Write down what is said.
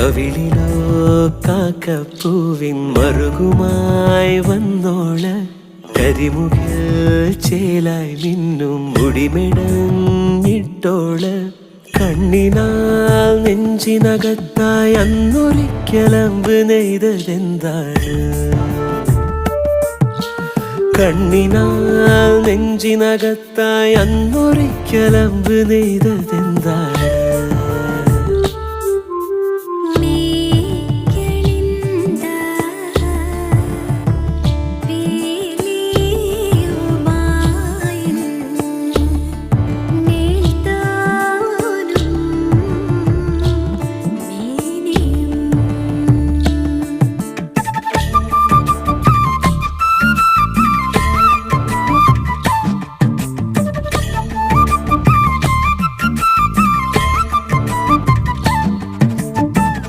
കവിളിലോ കാക്കപ്പൂവിൻ മറുകുമായി വന്നോൾ. കരിമുകിൽ ചേലായി മിന്നും മുടിമെടഞ്ഞിട്ടോൾ. കണ്ണിനാൽ നെഞ്ചിനകത്തായി അന്നൊരിക്കലമ്പ് നെയ്തതെന്താണ്? കണ്ണിനാൽ നെഞ്ചിനകത്തായി അന്നൊരിക്കലമ്പ് നെയ്തതെന്താണ്?